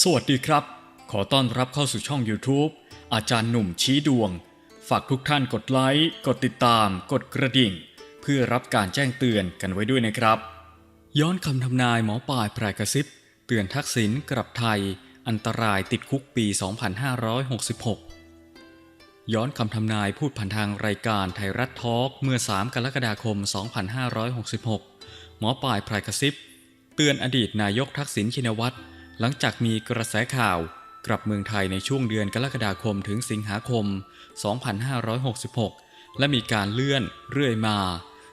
สวัสดีครับ ขอต้อนรับเข้าสู่ช่อง YouTube อาจารย์หนุ่มชี้ดวง ฝากทุกท่านกดไลค์ กดติดตาม กดกระดิ่ง เพื่อรับการแจ้งเตือนกันไว้ด้วยนะครับ ย้อนคำทำนายหมอปลายพรกระซิบ เตือนทักษิณกลับไทย อันตรายติดคุกปี 2566 ย้อนคำทำนายพูดผ่านทางรายการไทยรัฐทอล์กเมื่อ 3 กรกฎาคม 2566 หมอปลายพรกระซิบ เตือนอดีตนายกทักษิณชินวัตร หลังจากมีกระแสข่าวกลับเมืองไทยในช่วงเดือนกรกฎาคมถึงสิงหาคม 2566 และมีการเลื่อนเรื่อยมา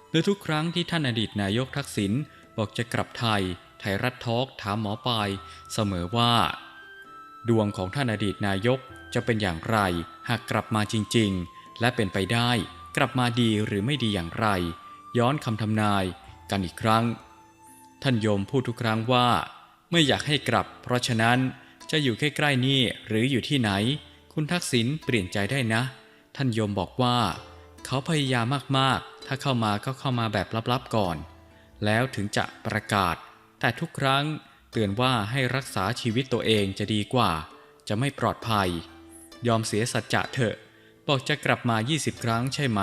โดยทุกครั้งที่ท่านอดีตนายกทักษิณบอกจะกลับไทย ไทยรัฐทอล์กถามหมอปลายเสมอว่า ดวงของท่านอดีตนายกจะเป็นอย่างไร หากกลับมาจริง ๆ และเป็นไปได้กลับมาดีหรือไม่ดีอย่างไร ย้อนคำทำนายกันอีกครั้ง ท่านโยมพูดทุกครั้งว่า ไม่อยากให้กลับ เพราะฉะนั้นจะอยู่ใกล้ๆนี่หรืออยู่ที่ไหน คุณทักษิณเปลี่ยนใจได้นะ ท่านโยมบอกว่า เขาพยายามมากๆ ถ้าเข้ามาก็เข้ามาแบบลับๆก่อน แล้วถึงจะประกาศ แต่ทุกครั้งเตือนว่าให้รักษาชีวิตตัวเองจะดีกว่า จะไม่ปลอดภัย ยอมเสียสัจจะเถอะ บอกจะกลับมา 20 ครั้งใช่ไหม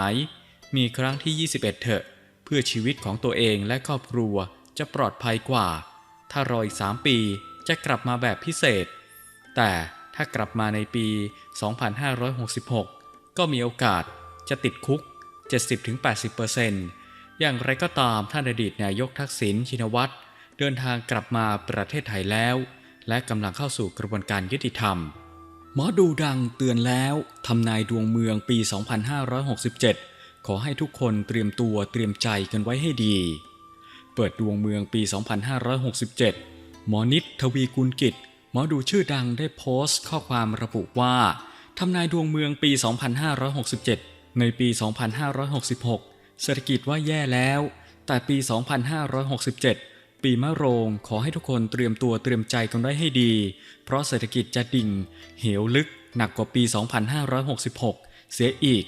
มีครั้งที่ 21 เถอะ เพื่อชีวิตของตัวเองและครอบครัวจะปลอดภัยกว่า ถ้ารออีก 3 ปีจะกลับมาแบบพิเศษ แต่ถ้ากลับมาในปี 2566 ก็มีโอกาสจะติดคุก 70-80%อย่างไรก็ตามท่านอดีตนายกทักษิณชินวัตรเดินทางกลับมาประเทศไทยแล้ว และกำลังเข้าสู่กระบวนการยุติธรรม หมอดูดังเตือนแล้วทำนายดวงเมืองปี 2567 ขอให้ทุกคนเตรียมตัวเตรียมใจกันไว้ให้ดี เปิดดวงเมืองปี 2567 หมอนิดทวีกุลกิจ หมอดูชื่อดังได้โพสต์ข้อความระบุว่าทำนายดวงเมืองปี 2567 ในปี 2566 เศรษฐกิจว่าแย่แล้ว แต่ปี 2567 ปีมะโรงขอให้ทุกคนเตรียมตัวเตรียมใจกันไว้ให้ดี เพราะเศรษฐกิจจะดิ่ง เหวลึกหนักกว่าปี 2566 เสียอีก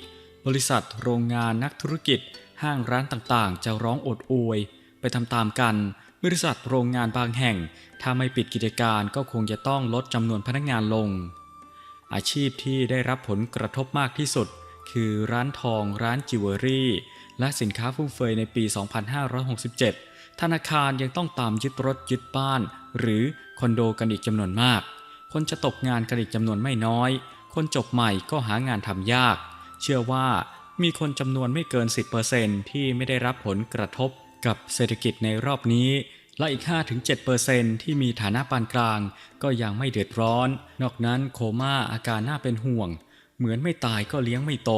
บริษัท โรงงานนักธุรกิจ ห้างร้านต่างๆ จะร้องโอดโอย ตามๆกัน บริษัทโรงงานบางแห่ง ถ้าไม่ปิดกิจการก็คงจะต้องลดจำนวนพนักงานลง อาชีพที่ได้รับผลกระทบมากที่สุด คือร้านทอง ร้านจิวเวลรี่ และสินค้าฟุ่มเฟือยในปี 2567 ธนาคารยังต้องตามยึดรถยึดบ้าน หรือคอนโดกันอีกจำนวนมาก คนจะตกงานกันอีกจำนวนไม่น้อย คนจบใหม่ก็หางานทำยาก เชื่อว่ามีคนจำนวนไม่เกิน 10%ที่ไม่ได้รับผลกระทบ กับเศรษฐกิจในรอบนี้และอีก 5-7%ที่มีฐานะปานกลาง ก็ยังไม่เดือดร้อน นอกนั้นโคม่าอาการน่าเป็นห่วง เหมือนไม่ตายก็เลี้ยงไม่โต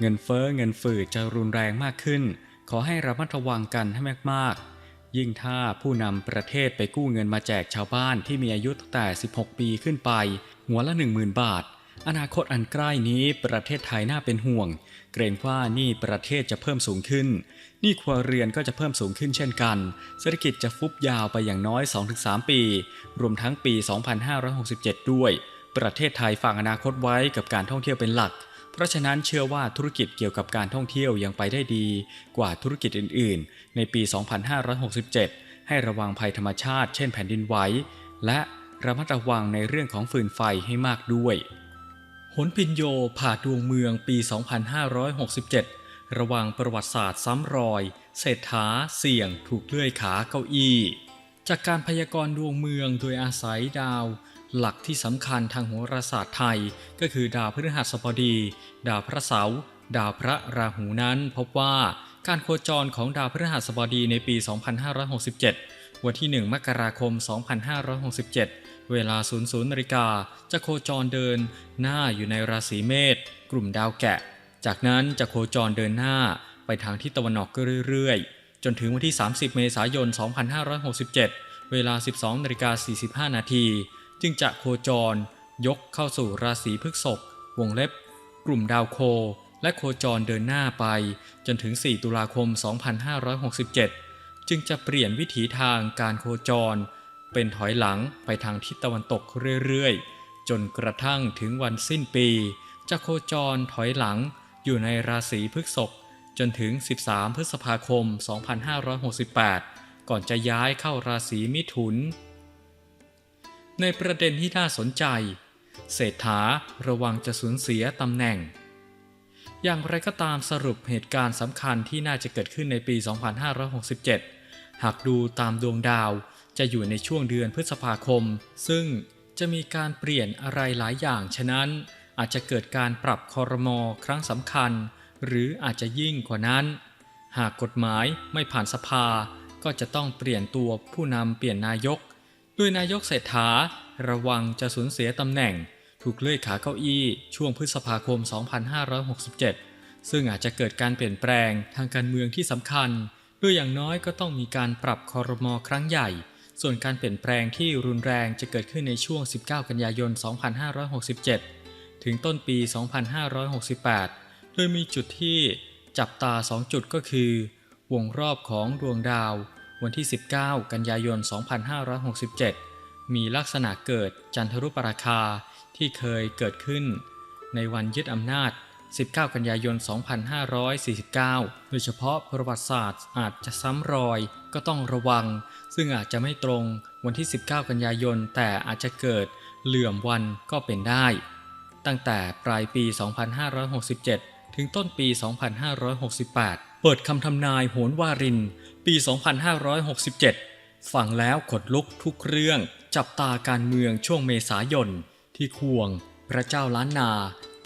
เงินเฟ้อเงินฝืดจะรุนแรงมากขึ้น ขอให้ระมัดระวังกันให้มากๆ ยิ่งถ้าผู้นำประเทศไปกู้เงินมาแจกชาวบ้านที่มีอายุตั้งแต่ 16 ปีขึ้นไป หัวละ 10,000 บาท อนาคตอันใกล้นี้ประเทศไทยน่าเป็นห่วง เกรงว่านี้ประเทศจะเพิ่มสูงขึ้น นี้ครัวเรือนก็จะเพิ่มสูงขึ้นเช่นกัน เศรษฐกิจจะฟุบยาวไปอย่างน้อย 2-3 ปี รวมทั้งปี 2567 ด้วย ประเทศไทยฝากอนาคตไว้กับการท่องเที่ยวเป็นหลัก เพราะฉะนั้นเชื่อว่าธุรกิจเกี่ยวกับการท่องเที่ยวยังไปได้ดี กว่าธุรกิจอื่น ๆ ในปี 2567 ให้ระวังภัยธรรมชาติ เช่นแผ่นดินไหวและระมัดระวังในเรื่องของฟืนไฟให้มากด้วย หนพินโยผ่าดวงเมืองปี 2567 ระวังประวัติศาสตร์ซ้ำรอย เศรษฐาเสี่ยงถูกเลื่อยขาเก้าอี้ จากการพยากรณ์ดวงเมืองโดยอาศัยดาว หลักที่สำคัญทางโหราศาสตร์ไทย ก็คือดาวพฤหัสบดี ดาวพระเสาร์ดาวพระราหูนั้นพบว่าการโคจรของดาวพฤหัสบดีในปี 2567 วันที่ 1 มกราคม 2567 เวลา 00นาฬิกาจะโคจรเดินหน้าอยู่ในราศีเมษกลุ่มดาวแกะ จากนั้นจะโคจรเดินหน้าไปทางทิศตะวันออกเรื่อยๆ จนถึงวันที่ 30 เมษายน 2567 เวลา 12นาฬิกา45 นาที จึงจะโคจรยกเข้าสู่ราศีพฤษภวงเล็บ กลุ่มดาวโค และโคจรเดินหน้าไป จนถึง 4 ตุลาคม 2567 จึงจะเปลี่ยนวิถีทางการโคจร เป็นถอยหลังไปทางทิศตะวันตกเรื่อยๆ จนกระทั่งถึงวันสิ้นปี จะโคจรถอยหลังอยู่ในราศีพฤษภจนถึง 13 พฤษภาคม 2568 ก่อนจะย้ายเข้าราศีมิถุน ในประเด็นที่น่าสนใจ เศรษฐาระวังจะสูญเสียตำแหน่ง อย่างไรก็ตามสรุปเหตุการณ์สำคัญที่น่าจะเกิดขึ้นในปี 2567 หากดูตามดวงดาว จะอยู่ในช่วงเดือนพฤษภาคม ซึ่งจะมีการเปลี่ยนอะไรหลายอย่าง ฉะนั้นอาจจะเกิดการปรับคอรมอครั้งสำคัญ หรืออาจจะยิ่งกว่านั้น หากกฎหมายไม่ผ่านสภา ก็จะต้องเปลี่ยนตัวผู้นำเปลี่ยนนายกโดยนายกเศรษฐาระวังจะสูญเสียตำแหน่ง ถูกเลื่อยขาเก้าอี้ช่วงพฤษภาคม 2567 ซึ่งอาจจะเกิดการเปลี่ยนแปลงทางการเมืองที่สำคัญโดยอย่างน้อยก็ต้องมีการปรับคอรมอครั้งใหญ่ ส่วนการเปลี่ยนแปลงที่รุนแรงจะเกิดขึ้นในช่วง 19 กันยายน 2567 ถึงต้นปี 2568 โดยมีจุดที่จับตา 2 จุดก็คือ วงรอบของดวงดาว วันที่ 19 กันยายน 2567 มีลักษณะเกิดจันทรุปราคาที่เคยเกิดขึ้น ในวันยึดอำนาจ 19 กันยายน 2549 โดยเฉพาะประวัติศาสตร์อาจจะซ้ำรอยก็ต้องระวัง ซึ่งอาจจะไม่ตรงวันที่ 19 กันยายน แต่อาจจะเกิดเหลื่อมวันก็เป็นได้ ตั้งแต่ปลายปี 2567 ถึงต้นปี 2568 เปิดคำทำนายโหนวาริน ปี 2567 ฟังแล้วขนลุกทุกเรื่อง จับตาการเมืองช่วงเมษายนที่ควงพระเจ้าล้านนา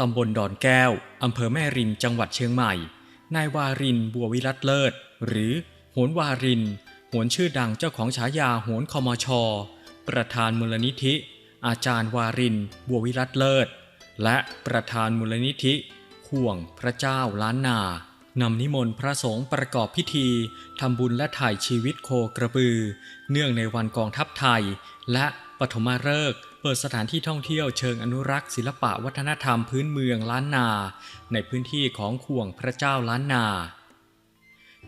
ตำบลดอนแก้ว อำเภอแม่ริมจังหวัดเชียงใหม่ นายวารินบัววิรัตเลิศ หรือโหนวารินโหนชื่อดังเจ้าของฉายาโหนคอมชประธานมูลนิธิ อาจารย์วารินบัววิรัตเลิศ และประธานมูลนิธิข่วงพระเจ้าล้านนานำนิมนต์พระสงฆ์ประกอบพิธีทำบุญและถ่ายชีวิตโคกระบือ เนื่องในวันกองทัพไทย และปฐมฤกษ์ ปิดสถานที่ท่องเที่ยวเชิงอนุรักษ์ศิลปะวัฒนธรรมพื้นเมืองล้านนา ในพื้นที่ของข่วงพระเจ้าล้านนา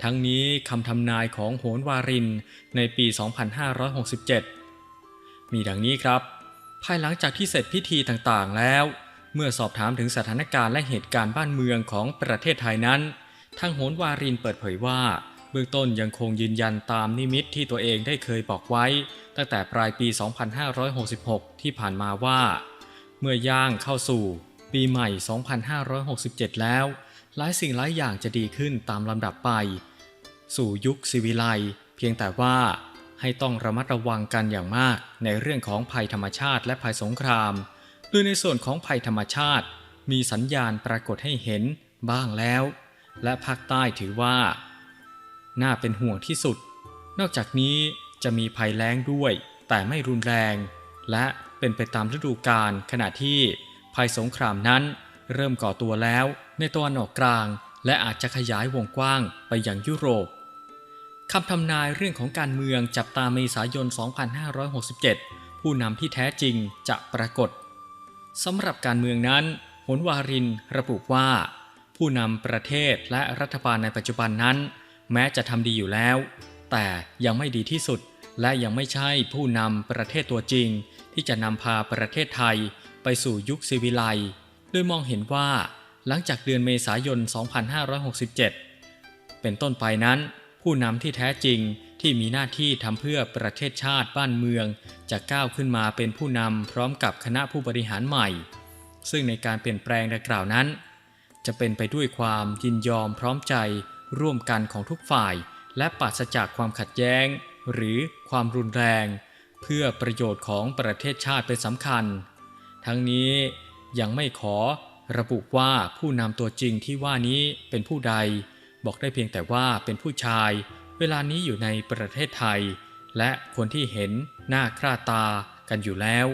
ทั้งนี้คำทำนายของโหนวารินในปี 2567 มีดังนี้ครับ ภายหลังจากที่เสร็จพิธีต่างๆแล้ว เมื่อสอบถามถึงสถานการณ์และเหตุการณ์บ้านเมืองของประเทศไทยนั้น ทางโหนวารินเปิดเผยว่า เบื้องต้นยังคงยืนยันตามนิมิตที่ตัวเองได้เคยบอกไว้ ตั้งแต่ปลายปี 2566 ที่ผ่านมาว่า เมื่อย่างเข้าสู่ปีใหม่ 2567 แล้ว หลายสิ่งหลายอย่างจะดีขึ้นตามลำดับไป สู่ยุคสิวิไลเพียงแต่ว่าให้ต้องระมัดระวังกันอย่างมากในเรื่องของภัยธรรมชาติและภัยสงครามโดยในส่วนของภัยธรรมชาติ มีสัญญาณปรากฏให้เห็นบ้างแล้ว และภาคใต้ถือว่า น่าเป็นห่วงที่สุด นอกจากนี้จะมีภัยแล้งด้วย แต่ไม่รุนแรง และเป็นไปตามฤดูกาลขณะที่ภัยสงครามนั้น เริ่มก่อตัวแล้วในตะวันออกกลาง และอาจจะขยายวงกว้างไปยังยุโรปคำทำนายเรื่องของการเมืองจับตาเมษายน 2567 ผู้นำที่แท้จริงจะปรากฏสำหรับการเมืองนั้นโหนวารินระบุว่า ผู้นำประเทศและรัฐบาลในปัจจุบันนั้น แม้จะทำดีอยู่แล้ว แต่ยังไม่ดีที่สุดและยังไม่ใช่ผู้นำประเทศตัวจริง ที่จะนำพาประเทศไทยไปสู่ยุคซีวิไลย์โดยมองเห็นว่า หลังจากเดือนเมษายน 2567 เป็นต้นไปนั้น ผู้นำที่แท้จริงที่มีหน้าที่ทำเพื่อประเทศชาติบ้านเมือง จะก้าวขึ้นมาเป็นผู้นำพร้อมกับคณะผู้บริหารใหม่ ซึ่งในการเปลี่ยนแปลงดังกล่าวนั้น จะเป็นไปด้วยความยินยอมพร้อมใจ ร่วมกันของทุกฝ่าย และปราศจากความขัดแย้ง หรือความรุนแรง เพื่อประโยชน์ของประเทศชาติเป็นสำคัญ ทั้งนี้ยังไม่ขอระบุว่าผู้นำตัวจริงที่ว่านี้เป็นผู้ใด บอกได้เพียงแต่ว่าเป็นผู้ชาย เวลานี้อยู่ในประเทศไทย และคนที่เห็นหน้าคร่าตากันอยู่แล้ว